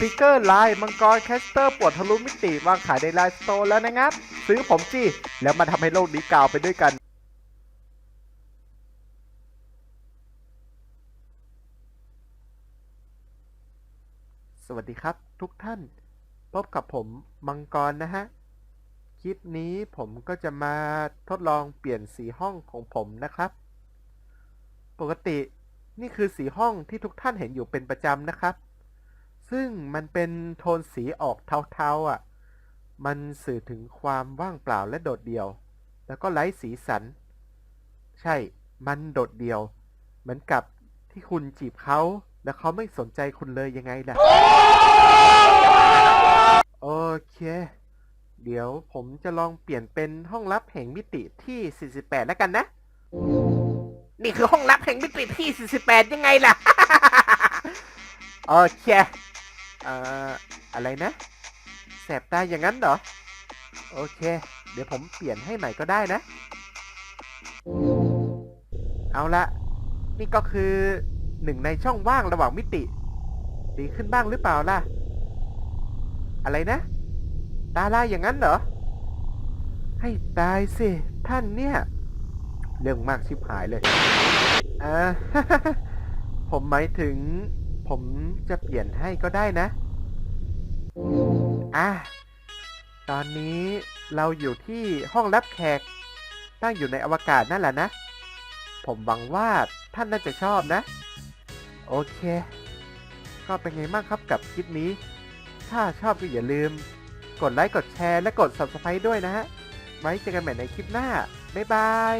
ติกเกอร์ลายมังกรแคสเตอร์ปวดทะลุมิติ วางขายในไลน์สโตร์แล้วนะครับ ซื้อผมสิแล้วมาทำให้โลกนี้กาวไปด้วยกันสวัสดีครับทุกท่าน พบกับผมมังกรนะฮะ คลิปนี้ผมก็จะมาทดลองเปลี่ยนสีห้องของผมนะครับ ปกตินี่คือสีห้องที่ทุกท่านเห็นอยู่เป็นประจำนะครับ ซึ่งมันเป็นโทนสีออกเทาๆอะ มันสื่อถึงความว่างเปล่าและโดดเดี่ยว แล้วก็ไร้สีสัน ใช่ มันโดดเดี่ยว เหมือนกับที่คุณจีบเขาแล้วเขาไม่สนใจคุณเลยยังไงล่ะ โอเค เดี๋ยวผมจะลองเปลี่ยนเป็นห้องลับแห่งมิติที่ 48 แล้วกันนะ นี่คือห้องลับแห่งมิติที่ 48 ยังไงล่ะ โอเค เอ่ออะไรนะ แสบตาอย่างนั้นเหรอ โอเค เดี๋ยวผมเปลี่ยนให้ใหม่ก็ได้นะ เอาละนี่ก็คือหนึ่งในช่องว่างระหว่างมิติ ดีขึ้นบ้างหรือเปล่าล่ะ อะไรนะ ตาลายอย่างนั้นเหรอ ให้ตายสิ ท่านเนี่ย เรื่องมากชิบหายเลยอ่า ผมหมายถึง ผมจะเปลี่ยนให้ก็ได้นะ อะ ตอนนี้เราอยู่ที่ห้องรับแขก ตั้งอยู่ในอวกาศนั่นแหละนะ ผมหวังว่าท่านน่าจะชอบนะ โอเค ก็เป็นไงบ้างครับกับคลิปนี้ ถ้าชอบก็อย่าลืม กดไลค์ กดแชร์ และกด subscribe ด้วยนะฮะ ไว้เจอกันใหม่ในคลิปหน้า บ๊ายบาย